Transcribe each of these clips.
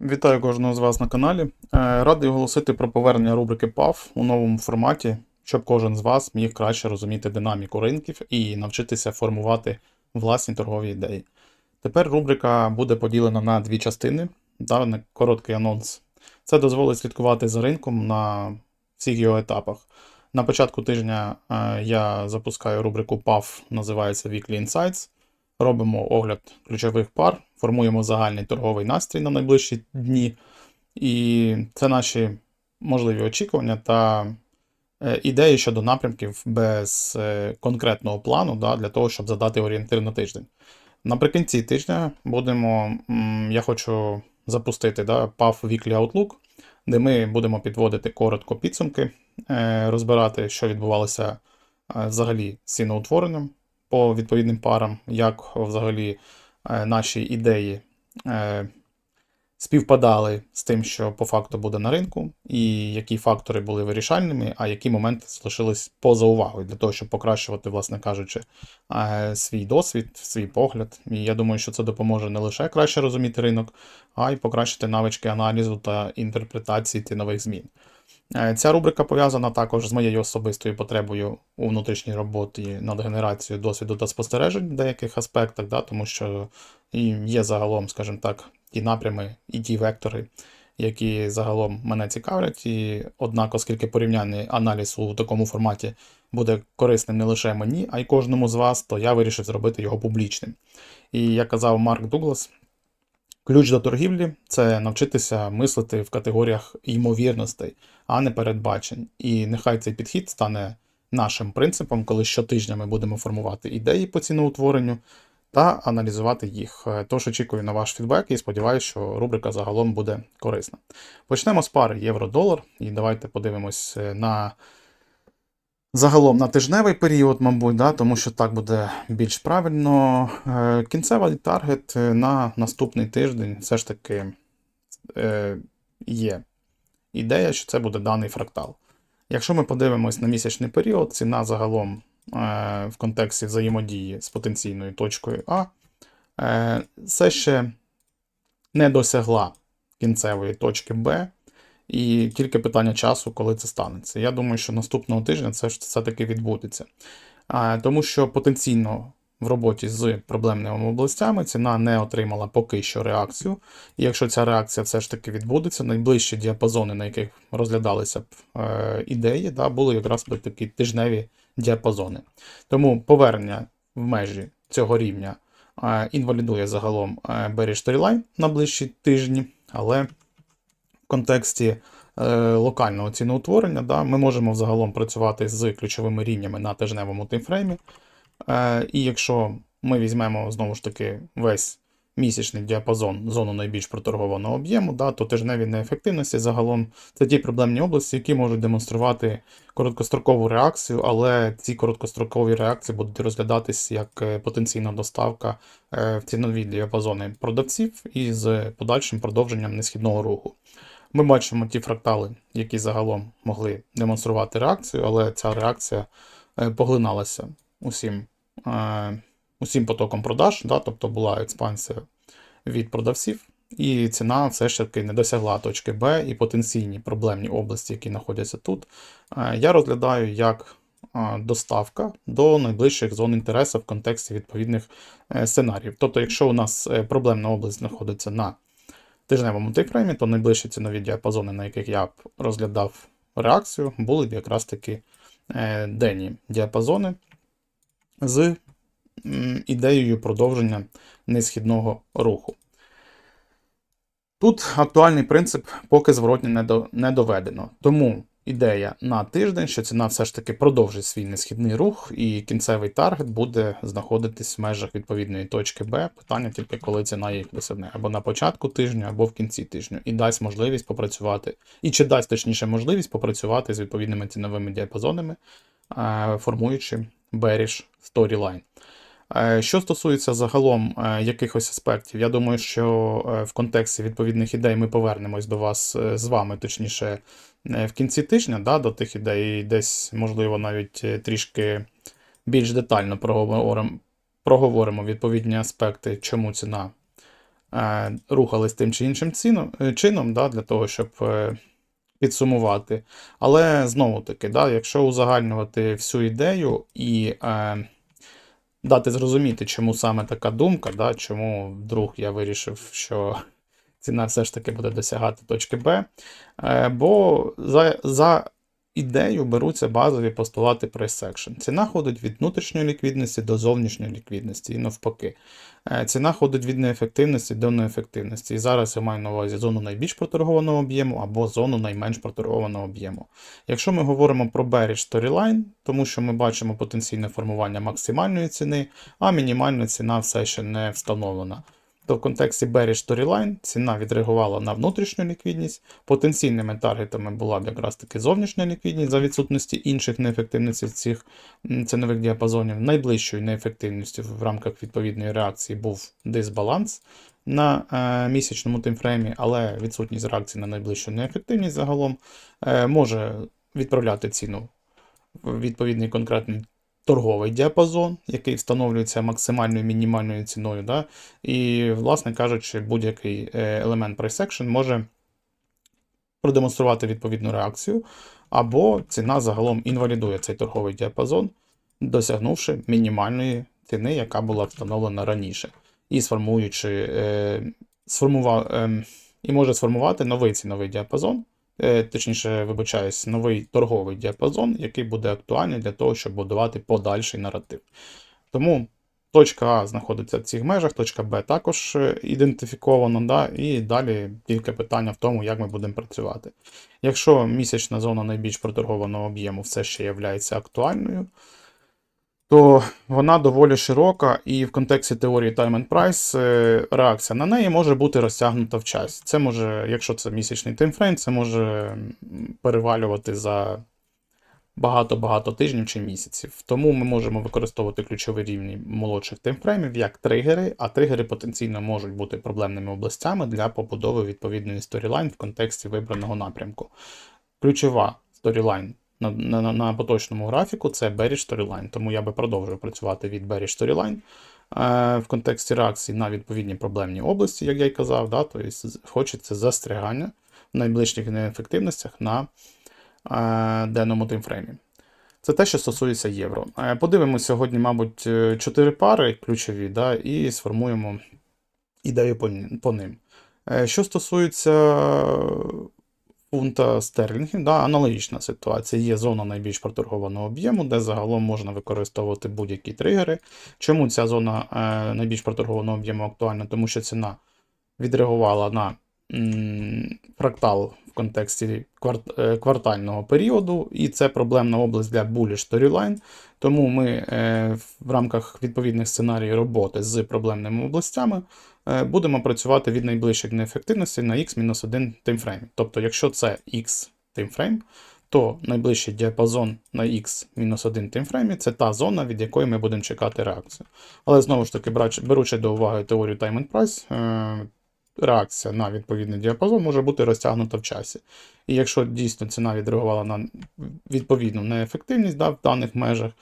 Вітаю кожного з вас на каналі. Е, Радий оголосити про повернення рубрики PAF у новому форматі, щоб кожен з вас міг краще розуміти динаміку ринків і навчитися формувати власні торгові ідеї. Тепер рубрика буде поділена на дві частини. Даний короткий анонс. Це дозволить слідкувати за ринком на всіх його етапах. На початку тижня е, я запускаю рубрику PAF, називається Weekly Insights. Робимо огляд ключових пар, формуємо загальний торговий настрій на найближчі дні. І це наші можливі очікування та е, ідеї щодо напрямків без е, конкретного плану да, для того, щоб задати орієнтир на тиждень. Наприкінці тижня будемо, я хочу запустити да, PAF Weekly Outlook, де ми будемо підводити коротко підсумки, е, розбирати, що відбувалося взагалі з ціноутворенням по відповідним парам, як взагалі наші ідеї е, співпадали з тим, що по факту буде на ринку, і які фактори були вирішальними, а які моменти залишились поза увагою для того, щоб покращувати, власне кажучи, е, свій досвід, свій погляд. І я думаю, що це допоможе не лише краще розуміти ринок, а й покращити навички аналізу та інтерпретації цінових змін. Е, Ця рубрика пов'язана також з моєю особистою потребою у внутрішній роботі над генерацією досвіду та спостережень в деяких аспектах, да, тому що є загалом, скажімо так, ті напрями і ті вектори, які загалом мене цікавлять. І однак, оскільки порівняльний аналіз у такому форматі буде корисним не лише мені, а й кожному з вас, то я вирішив зробити його публічним. І як казав Марк Дуглас, Ключ до торгівлі це навчитися мислити в категоріях ймовірностей, а не передбачень. І нехай цей підхід стане нашим принципом, коли щотижня ми будемо формувати ідеї по ціноутворенню та аналізувати їх. Е, Тож очікую на ваш фідбек і сподіваюся, що рубрика загалом буде корисна. Почнемо з пари євро-долар, і давайте подивимось е, на Загалом на тижневий період, мабуть, да, тому що так буде більш правильно. Е, Кінцевий таргет е, на наступний тиждень все ж таки е, є ідея, що це буде даний фрактал. Якщо ми подивимось на місячний період, ціна загалом в контексті взаємодії з потенційною точкою А все ще не досягла кінцевої точки Б. І тільки питання часу, коли це станеться. Я думаю, що наступного тижня це все-таки відбудеться. Тому що потенційно в роботі з проблемними областями ціна не отримала поки що реакцію. І якщо ця реакція все ж таки відбудеться, найближчі діапазони, на яких розглядалися б е, ідеї, да, були якраз такі тижневі діапазони. Тому повернення в межі цього рівня е, інвалідує загалом е, Bearish Storyline на ближчі тижні, але в контексті е, локального ціноутворення, да, ми можемо загалом працювати з ключовими рівнями на тижневому таймфреймі. Е, і якщо ми візьмемо знову ж таки весь місячний діапазон, зону найбільш проторгованого об'єму, да, то тижневі неефективності загалом це ті проблемні області, які можуть демонструвати короткострокову реакцію, але ці короткострокові реакції будуть розглядатись як е, потенційна доставка в цінові діапазони продавців із подальшим продовженням несхідного руху. Ми бачимо ті фрактали, які загалом могли демонструвати реакцію, але ця реакція е, поглиналася усім е, усім потоком продаж, да, тобто була експансія від продавців, і ціна все ж таки не досягла точки Б і потенційні проблемні області, які знаходяться тут, е, я розглядаю як доставка до найближчих зон інтересу в контексті відповідних сценаріїв. Тобто, якщо у нас проблемна область знаходиться на тижневому таймфреймі, то найближчі цінові діапазони, на яких я б розглядав реакцію, були б якраз таки е, денні діапазони з ідеєю продовження несхідного руху. Тут актуальний принцип поки зворотні не доведено. Тому ідея на тиждень, що ціна все ж таки продовжить свій несхідний рух, і кінцевий таргет буде знаходитись в межах відповідної точки Б. Питання тільки коли ціна їх досягне або на початку тижня, або в кінці тижня, і дасть можливість попрацювати, і чи дасть точніше можливість попрацювати з відповідними ціновими діапазонами, е, формуючи bearish storyline. Е, що стосується загалом е, якихось аспектів, я думаю, що в контексті відповідних ідей ми повернемось до вас з вами, точніше, в кінці тижня да, до тих ідей, десь, можливо, навіть е, трішки більш детально проговоримо, проговоримо відповідні аспекти, чому ціна е, рухались тим чи іншим ціном, е, чином, да, для того, щоб е, підсумувати. Але знову таки, да, якщо узагальнювати всю ідею і е, дати зрозуміти, чому саме така думка, да, чому вдруг я вирішив, що ціна все ж таки буде досягати точки Б. Е, бо за, за ідею беруться базові постулати price action. Ціна ходить від внутрішньої ліквідності до зовнішньої ліквідності і навпаки. Е, Ціна ходить від неефективності до неефективності. І зараз я маю на увазі зону найбільш проторгованого об'єму або зону найменш проторгованого об'єму. Якщо ми говоримо про bearish storyline, тому що ми бачимо потенційне формування максимальної ціни, а мінімальна ціна все ще не встановлена. То в контексті bearish storyline ціна відреагувала на внутрішню ліквідність, потенційними таргетами була б якраз таки зовнішня ліквідність за відсутності інших неефективностей цих цінових діапазонів. Найближчою неефективністю в рамках відповідної реакції був дисбаланс на е, місячному таймфреймі, але відсутність реакції на найближчу неефективність загалом е, може відправляти ціну в відповідний конкретний торговий діапазон, який встановлюється максимальною мінімальною ціною. Да? І, власне кажучи, будь-який е, елемент price action може продемонструвати відповідну реакцію, або ціна загалом інвалідує цей торговий діапазон, досягнувши мінімальної ціни, яка була встановлена раніше, і сформуючи, е, сформував, е, і може сформувати новий ціновий діапазон, точніше, вибачаюсь, новий торговий діапазон, який буде актуальний для того, щоб будувати подальший наратив. Тому точка А знаходиться в цих межах, точка Б також е, ідентифікована, да, і далі тільки питання в тому, як ми будемо працювати. Якщо місячна зона найбільш проторгованого об'єму все ще є актуальною, то вона доволі широка, і в контексті теорії Time and Price е, реакція на неї може бути розтягнута в часі. Це може, якщо це місячний таймфрейм, це може перевалювати за багато-багато тижнів чи місяців. Тому ми можемо використовувати ключові рівні молодших таймфреймів як тригери, а тригери потенційно можуть бути проблемними областями для побудови відповідної сторілайн в контексті вибраного напрямку. Ключова сторілайн на, на, на поточному графіку це bearish storyline, тому я би продовжив працювати від bearish storyline е, в контексті реакції на відповідні проблемні області, як я й казав, да, тобто хочеться застрягання в найближчих неефективностях на е, денному таймфреймі. Це те, що стосується євро. Е, Подивимося сьогодні, мабуть, е, чотири пари ключові, да, і сформуємо ідею по, по ним. Е, Що стосується фунта стерлінгів, да, аналогічна ситуація. Є зона найбільш проторгованого об'єму, де загалом можна використовувати будь-які тригери. Чому ця зона е, найбільш проторгованого об'єму актуальна? Тому що ціна відреагувала на фрактал в контексті е, квартального періоду, і це проблемна область для bullish storyline. Тому ми е, в рамках відповідних сценаріїв роботи з проблемними областями е, будемо працювати від найближчих неефективностей на x-1 таймфрейм. Тобто, якщо це x таймфрейм, то найближчий діапазон на x-1 таймфреймі це та зона, від якої ми будемо чекати реакцію. Але знову ж таки, беручи до уваги теорію Time and Price, реакція на відповідний діапазон може бути розтягнута в часі. І якщо дійсно ціна відреагувала на відповідну неефективність да, в даних межах,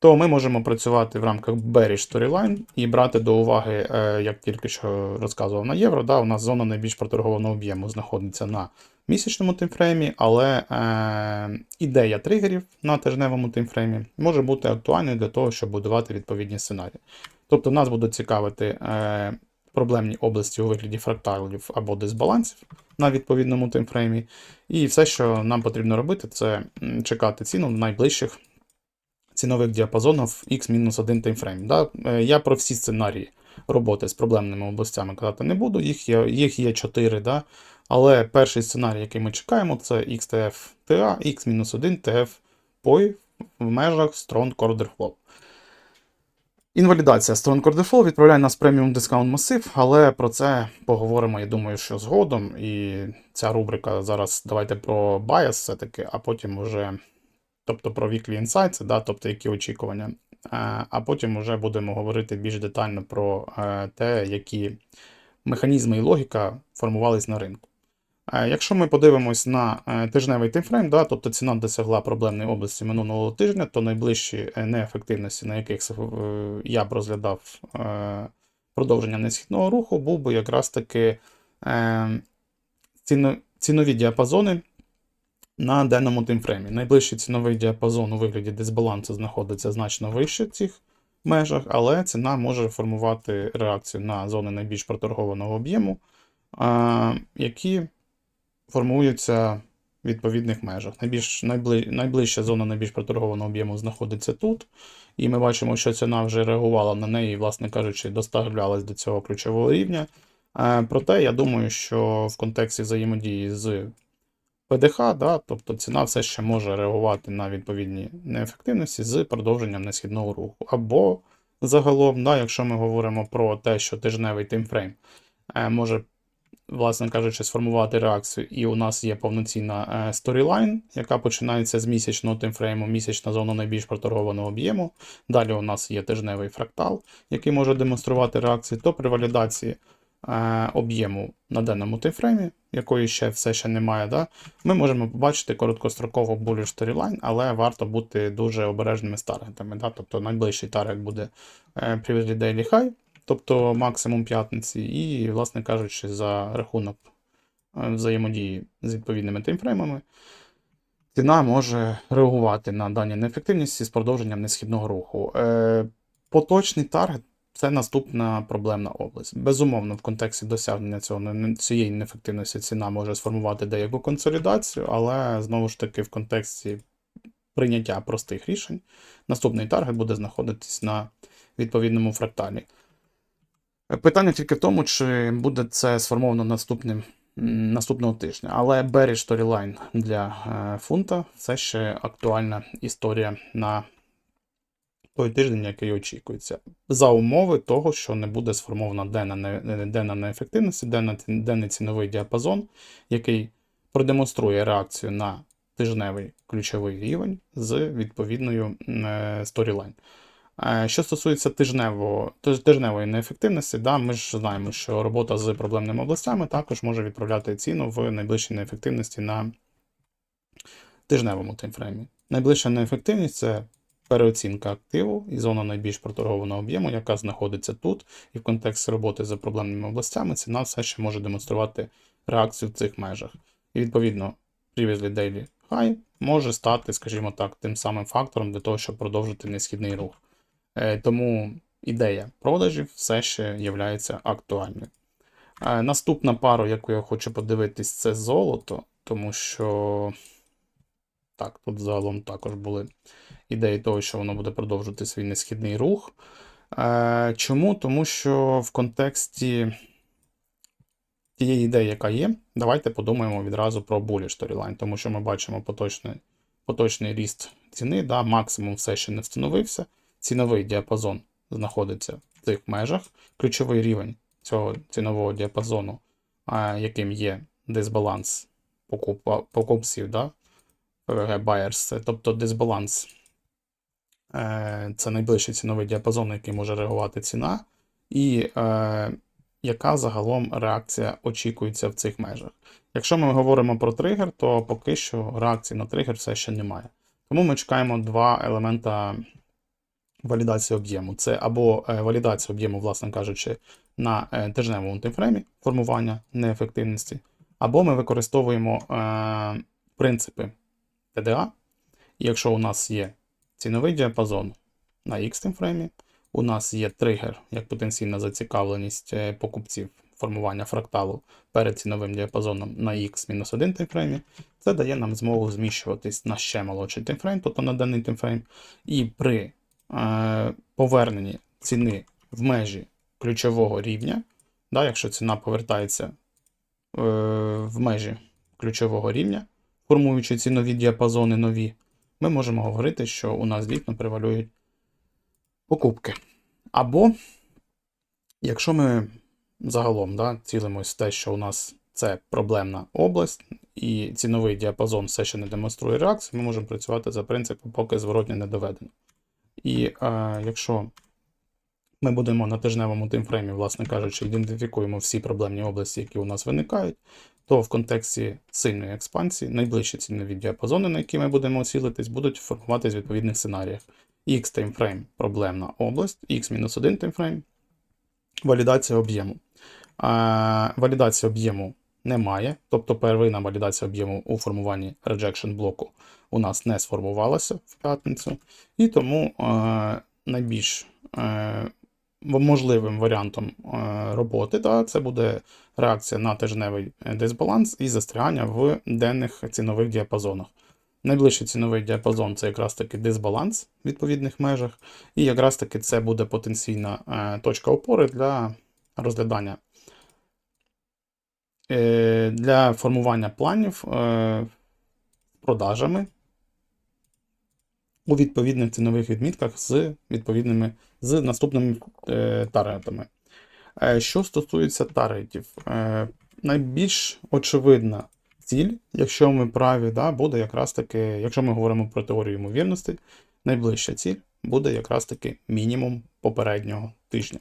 то ми можемо працювати в рамках bearish storyline і брати до уваги, е, як тільки що розказував на євро, да, у нас зона найбільш проторгованого об'єму знаходиться на місячному таймфреймі, але е, ідея тригерів на тижневому таймфреймі може бути актуальною для того, щоб будувати відповідні сценарії. Тобто нас будуть цікавити е, проблемні області у вигляді фракталів або дисбалансів на відповідному таймфреймі. І все, що нам потрібно робити, це чекати ціну найближчих цінових діапазонів X-1 таймфрейм. Да? Е, Я про всі сценарії роботи з проблемними областями казати не буду, їх є, їх є 4, да? але перший сценарій, який ми чекаємо, це XTF TA, X-1 TF POI в межах Strong Order Flow. Інвалідація Strong Order відправляє нас преміум дискаунт масив, але про це поговоримо, я думаю, що згодом. І ця рубрика зараз давайте про bias все-таки, а потім вже, тобто про weekly insights, да, тобто які очікування. Е, А потім вже будемо говорити більш детально про е, те, які механізми і логіка формувались на ринку. Якщо ми подивимось на е, тижневий таймфрейм, да, тобто ціна досягла проблемної області минулого тижня, то найближчі е, неефективності, на яких е, я б розглядав продовження несхідного руху був би якраз таки цінові діапазони на денному таймфреймі. Найближчий ціновий діапазон у вигляді дисбалансу знаходиться значно вище цих межах, але ціна може формувати реакцію на зони найбільш проторгованого об'єму, які формуються в відповідних межах. Найбільш, найбли, найближча зона найбільш проторгованого об'єму знаходиться тут, і ми бачимо, що ціна вже реагувала на неї, власне кажучи, доставлялась до цього ключового рівня. Е, Проте, я думаю, що в контексті взаємодії з ПДХ, да, тобто ціна все ще може реагувати на відповідні неефективності з продовженням несхідного руху. Або загалом, да, якщо ми говоримо про те, що тижневий таймфрейм е, може, власне кажучи, сформувати реакцію, і у нас є повноцінна е, сторілайн, яка починається з місячного таймфрейму, місячна зона найбільш проторгованого об'єму. Далі у нас є тижневий фрактал, який може демонструвати реакцію, то при валідації е, об'єму на денному таймфреймі, якої ще все ще немає, да, ми можемо побачити короткостроково bullish storyline, але варто бути дуже обережними з таргетами. Да? Тобто найближчий таргет буде е, Previously Daily High, тобто максимум п'ятниці, і, власне кажучи, за рахунок е, взаємодії з відповідними таймфреймами. Ціна може реагувати на дані неефективності з продовженням несхідного руху. Е, поточний таргет це наступна проблемна область. Безумовно, в контексті досягнення цього цієї неефективності ціна може сформувати деяку консолідацію, але знову ж таки в контексті прийняття простих рішень наступний таргет буде знаходитись на відповідному фракталі. Питання тільки в тому, чи буде це сформовано наступним, наступного тижня. Але bearish storyline для е, фунта це ще актуальна історія на той тиждень, який очікується. За умови того, що не буде сформована денна, денна неефективності, денна, денний ціновий діапазон, який продемонструє реакцію на тижневий ключовий рівень з відповідною е, сторілайн. Е, Що стосується тижневого, тижневої неефективності, да, ми ж знаємо, що робота з проблемними областями також може відправляти ціну в найближчій неефективності на тижневому таймфреймі. Найближча неефективність це переоцінка активу і зона найбільш проторгованого об'єму, яка знаходиться тут, і в контексті роботи з проблемними областями ціна все ще може демонструвати реакцію в цих межах. І відповідно, previously daily high може стати, скажімо так, тим самим фактором для того, щоб продовжити несхідний рух. Е, Тому ідея продажів все ще є актуальною. Е, Наступна пара, яку я хочу подивитись, це золото, тому що так, тут загалом також були ідеї того, що воно буде продовжувати свій несхідний рух. Е, Чому? Тому що в контексті тієї ідеї, яка є, давайте подумаємо відразу про bullish storyline, тому що ми бачимо поточний, поточний ріст ціни, да, максимум все ще не встановився. Ціновий діапазон знаходиться в цих межах. Ключовий рівень цього цінового діапазону, яким є дисбаланс покупа, покупців, да, buyers, тобто дисбаланс. Е, Це найближчий ціновий діапазон, на який може реагувати ціна, і е, яка загалом реакція очікується в цих межах. Якщо ми говоримо про тригер, то поки що реакції на тригер все ще немає. Тому ми чекаємо два елемента валідації об'єму. Це або е, валідація об'єму, власне кажучи, на е, тижневому таймфреймі формування неефективності, або ми використовуємо е, принципи ТДА. Якщо у нас є ціновий діапазон на X таймфреймі, у нас є тригер як потенційна зацікавленість е, покупців формування фракталу перед ціновим діапазоном на X-1 таймфреймі, це дає нам змогу зміщуватись на ще молодший таймфрейм, тобто на даний таймфрейм, і при поверненні ціни в межі ключового рівня, да, якщо ціна повертається е, в межі ключового рівня, формуючи цінові діапазони нові, ми можемо говорити, що у нас дійсно превалюють покупки. Або, якщо ми загалом да, цілимось те, що у нас це проблемна область, і ціновий діапазон все ще не демонструє реакцію, ми можемо працювати за принципом, поки зворотня не доведено. І е, якщо ми будемо на тижневому таймфреймі, власне кажучи, ідентифікуємо всі проблемні області, які у нас виникають, то в контексті сильної експансії найближчі цінові діапазони, на які ми будемо цілитись, будуть формуватись в відповідних сценаріях. X таймфрейм проблемна область, X-1 таймфрейм валідація об'єму. Е, Валідації об'єму немає, тобто первинна валідація об'єму у формуванні rejection блоку у нас не сформувалася в п'ятницю, і тому е, найбільш е, можливим варіантом е, роботи да, це буде реакція на тижневий дисбаланс і застрягання в денних цінових діапазонах. Найближчий ціновий діапазон це якраз таки дисбаланс в відповідних межах, і якраз таки це буде потенційна точка опори для розглядання для формування планів продажами у відповідних цінових відмітках з відповідними з наступними е, таргетами. Е, що стосується таргетів, е, найбільш очевидна ціль, якщо ми праві, да, буде якраз таки, якщо ми говоримо про теорію ймовірності, найближча ціль буде якраз таки мінімум попереднього тижня,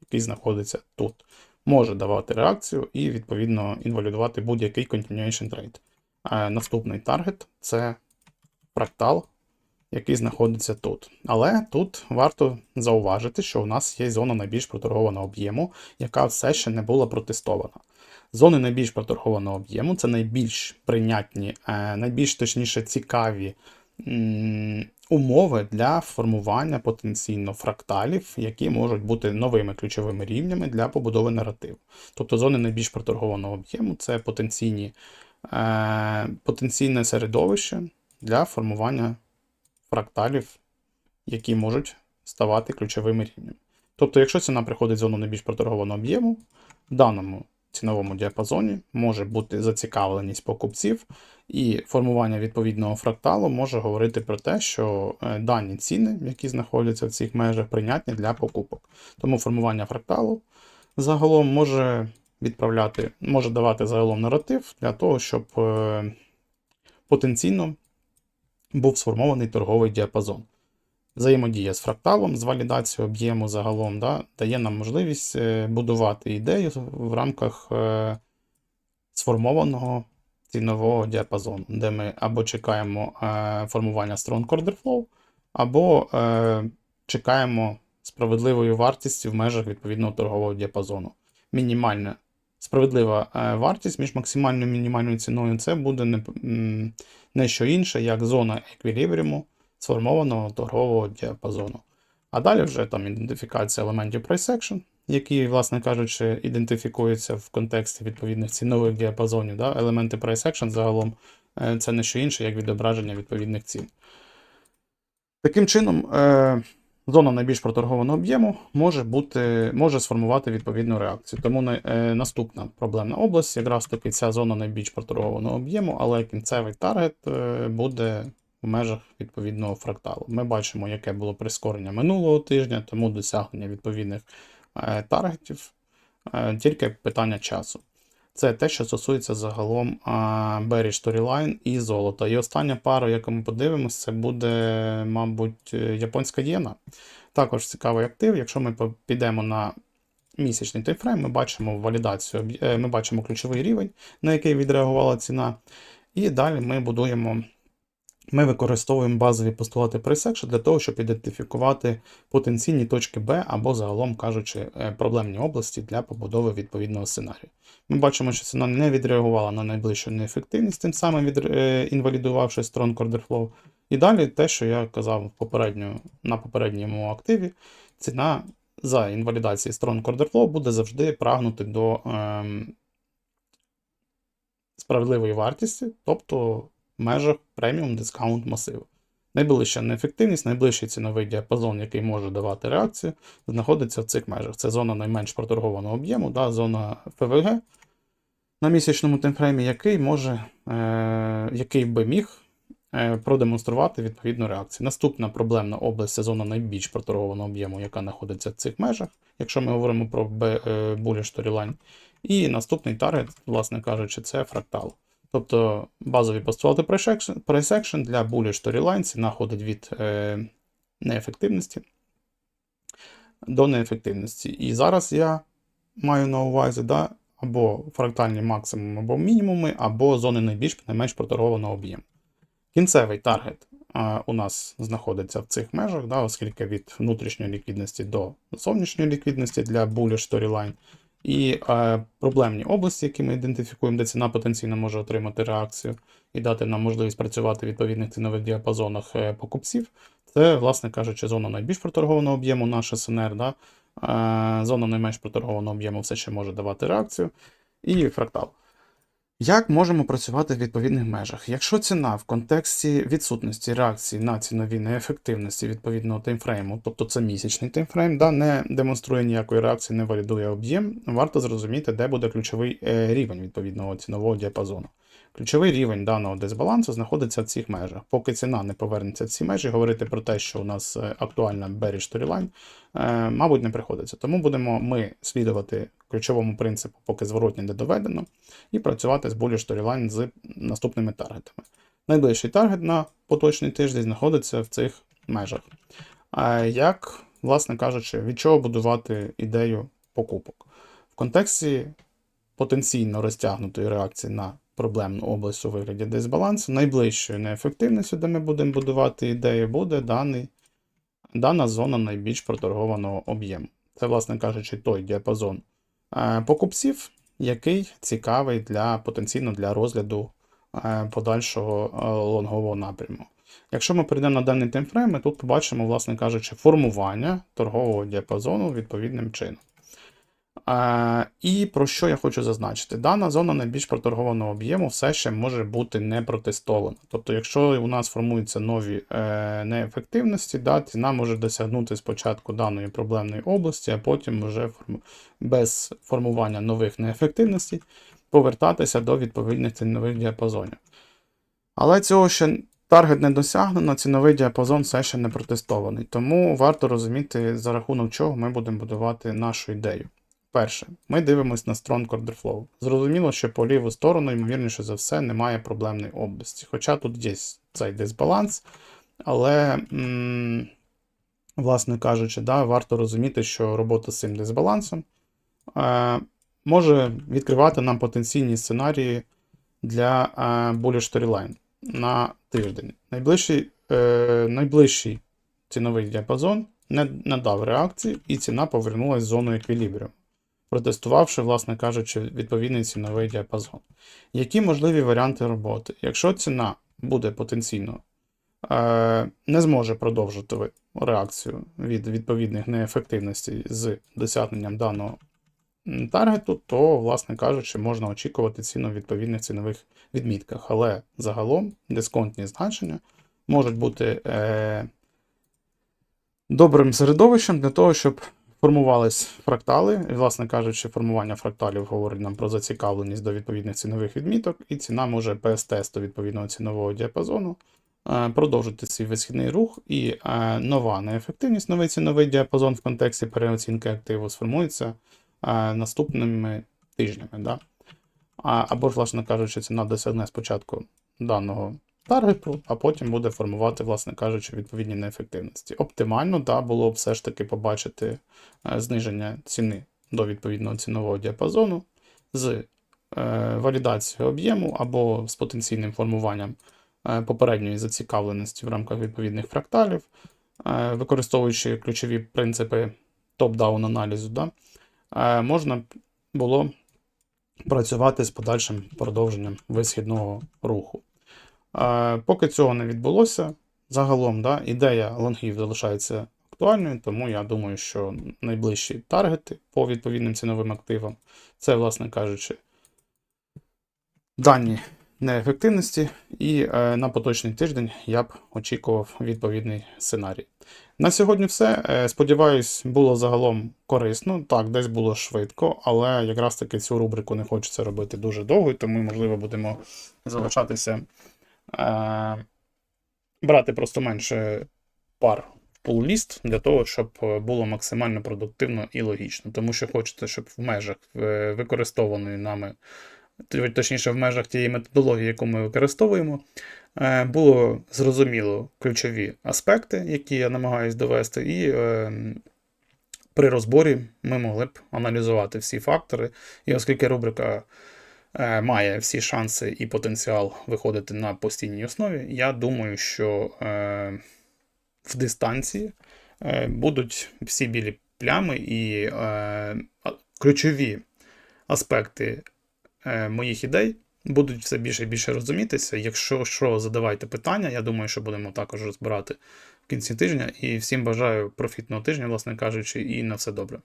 який знаходиться тут. Може давати реакцію і, відповідно, інвалідувати будь-який continuation trade. Наступний таргет це фрактал який знаходиться тут. Але тут варто зауважити, що у нас є зона найбільш проторгованого об'єму, яка все ще не була протестована. Зони найбільш проторгованого об'єму це найбільш прийнятні, е, найбільш точніше цікаві умови для формування потенційно фракталів, які можуть бути новими ключовими рівнями для побудови наративу. Тобто зони найбільш проторгованого об'єму це потенційні, е, потенційне середовище для формування фракталів, які можуть ставати ключовими рівнями. Тобто, якщо ціна приходить в зону найбільш проторгованого об'єму, в даному ціновому діапазоні може бути зацікавленість покупців, і формування відповідного фракталу може говорити про те, що е, дані ціни, які знаходяться в цих межах, прийнятні для покупок. Тому формування фракталу загалом може відправляти, може давати загалом наратив для того, щоб е, потенційно був сформований торговий діапазон. Взаємодія з фракталом, з валідацією об'єму загалом, да, дає нам можливість е, будувати ідею в рамках е, сформованого цінового діапазону, де ми або чекаємо е, формування Strong Order Flow, або чекаємо справедливої вартості в межах відповідного торгового діапазону. Мінімальна справедлива е, вартість між максимальною і мінімальною ціною це буде не, не що інше, як зона еквілібріуму сформованого торгового діапазону. А далі вже там ідентифікація елементів price action, які, власне кажучи, ідентифікуються в контексті відповідних цінових діапазонів. Да? Елементи price action загалом е, це не що інше, як відображення відповідних цін. Таким чином, е, Зона найбільш проторгованого об'єму може бути, може сформувати відповідну реакцію. Тому е, наступна проблемна область, якраз таки ця зона найбільш проторгованого об'єму, але кінцевий таргет е, буде в межах відповідного фракталу. Ми бачимо, яке було прискорення минулого тижня, тому досягнення відповідних е, таргетів, е, тільки питання часу. Це те, що стосується загалом Berry Storyline і золота. І остання пара, яку ми подивимося, це буде, мабуть, е, японська єна. Також цікавий актив. Якщо ми підемо на місячний таймфрейм, ми бачимо валідацію, е, ми бачимо ключовий рівень, на який відреагувала ціна. І далі ми будуємо ми використовуємо базові постулати пресекшн для того, щоб ідентифікувати потенційні точки Б або, загалом кажучи, е, проблемні області для побудови відповідного сценарію. Ми бачимо, що ціна не відреагувала на найближчу неефективність, тим самим від... Е, інвалідувавши Strong Order Flow. І далі те, що я казав попередньо, на попередньому активі, ціна за інвалідації Strong Order Flow буде завжди прагнути до ем, справедливої вартості, тобто межах преміум дискаунт масиву. Найближча неефективність, найближчий ціновий діапазон, який може давати реакцію, знаходиться в цих межах. Це зона найменш проторгованого об'єму, да, зона ФВГ на місячному таймфреймі, який може, е, який би міг е, продемонструвати відповідну реакцію. Наступна проблемна область це зона найбільш проторгованого об'єму, яка знаходиться в цих межах, якщо ми говоримо про е, Bullish Storyline. І наступний таргет, власне кажучи, це фрактал. Тобто базові постулати price action для bullish storyline ціна ходить від е, неефективності до неефективності. І зараз я маю на увазі да, або фрактальні максимуми, або мінімуми, або зони найбільш найменш проторгованого об'єму. Кінцевий таргет е, у нас знаходиться в цих межах, да, оскільки від внутрішньої ліквідності до зовнішньої ліквідності для bullish storyline. І е, проблемні області, які ми ідентифікуємо, де ціна потенційно може отримати реакцію і дати нам можливість працювати в відповідних цінових діапазонах е, покупців, це, власне кажучи, зона найбільш проторгованого об'єму, наша СНР, да? е, зона найменш проторгованого об'єму все ще може давати реакцію, і фрактал. Як можемо працювати в відповідних межах? Якщо ціна в контексті відсутності реакції на цінові неефективності відповідного таймфрейму, тобто це місячний таймфрейм, да, не демонструє ніякої реакції, не валідує об'єм, варто зрозуміти, де буде ключовий е, рівень відповідного цінового діапазону. Ключовий рівень даного дисбалансу знаходиться в цих межах. Поки ціна не повернеться в ці межі, говорити про те, що у нас е, актуальна bearish storyline, мабуть, не приходиться. Тому будемо ми слідувати ключовому принципу, поки зворотні не доведено, і працювати з bullish storyline з наступними таргетами. Найближчий таргет на поточний тиждень знаходиться в цих межах. Як, власне кажучи, від чого будувати ідею покупок? В контексті потенційно розтягнутої реакції на проблемну область у вигляді дисбалансу, найближчою неефективністю, де ми будемо будувати ідею, буде даний, дана зона найбільш проторгованого об'єму. Це, власне кажучи, той діапазон е, покупців, який цікавий для потенційно для розгляду е, подальшого е, лонгового напряму. Якщо ми перейдемо на даний таймфрейм, ми тут побачимо, власне кажучи, формування торгового діапазону відповідним чином. І про що я хочу зазначити? Дана зона найбільш проторгованого об'єму все ще може бути не протестована. Тобто, якщо у нас формуються нові е, неефективності, да, ціна може досягнути спочатку даної проблемної області, а потім вже без формування нових неефективностей повертатися до відповідних цінових діапазонів. Але цього ще таргет не досягнено, ціновий діапазон все ще не протестований. Тому варто розуміти, за рахунок чого ми будемо будувати нашу ідею. Перше, ми дивимося на Strong Order Flow. Зрозуміло, що по ліву сторону, ймовірніше за все, немає проблемної області. Хоча тут є цей дисбаланс, але, м власне кажучи, да, варто розуміти, що робота з цим дисбалансом е може відкривати нам потенційні сценарії для е bullish storyline на тиждень. Найближчий е найближчий ціновий діапазон не надав реакції, і ціна повернулася в зону еквілібрію протестувавши, власне кажучи, відповідний ціновий діапазон. Які можливі варіанти роботи? Якщо ціна буде потенційно е, не зможе продовжити реакцію від відповідних неефективностей з досягненням даного таргету, то, власне кажучи, можна очікувати ціну в відповідних цінових відмітках. Але загалом дисконтні значення можуть бути е, добрим середовищем для того, щоб Формувались фрактали, і, власне кажучи, формування фракталів говорить нам про зацікавленість до відповідних цінових відміток, і ціна може без тесту відповідного цінового діапазону е, продовжити свій висхідний рух, і е, нова неефективність, новий ціновий діапазон в контексті переоцінки активу сформується е, наступними тижнями. Да? Або ж, власне кажучи, ціна досягне спочатку даного таргету, а потім буде формувати, власне кажучи, відповідні неефективності. Оптимально да, було б все ж таки побачити е, зниження ціни до відповідного цінового діапазону з е, валідацією об'єму або з потенційним формуванням е, попередньої зацікавленості в рамках відповідних фракталів, використовуючи ключові принципи топ-даун аналізу, да, можна було працювати з подальшим продовженням висхідного руху. Поки цього не відбулося, загалом да, ідея лонгів залишається актуальною, тому я думаю, що найближчі таргети по відповідним ціновим активам це, власне кажучи, дані неефективності, і е, на поточний тиждень я б очікував відповідний сценарій. На сьогодні все. Е, сподіваюсь, було загалом корисно. Так, десь було швидко, але якраз таки цю рубрику не хочеться робити дуже довго, тому, можливо, будемо залишатися. Е, брати просто менше пар в пул-ліст для того, щоб було максимально продуктивно і логічно. Тому що хочете, щоб в межах використованої нами, точніше, в межах тієї методології, яку ми використовуємо, е, було зрозуміло ключові аспекти, які я намагаюся довести, і е, при розборі ми могли б аналізувати всі фактори. І оскільки рубрика е, має всі шанси і потенціал виходити на постійній основі. Я думаю, що е, в дистанції е, будуть всі білі плями і е, ключові аспекти е, моїх ідей будуть все більше і більше розумітися. Якщо що, задавайте питання. Я думаю, що будемо також розбирати в кінці тижня. І всім бажаю профітного тижня, власне кажучи, і на все добре.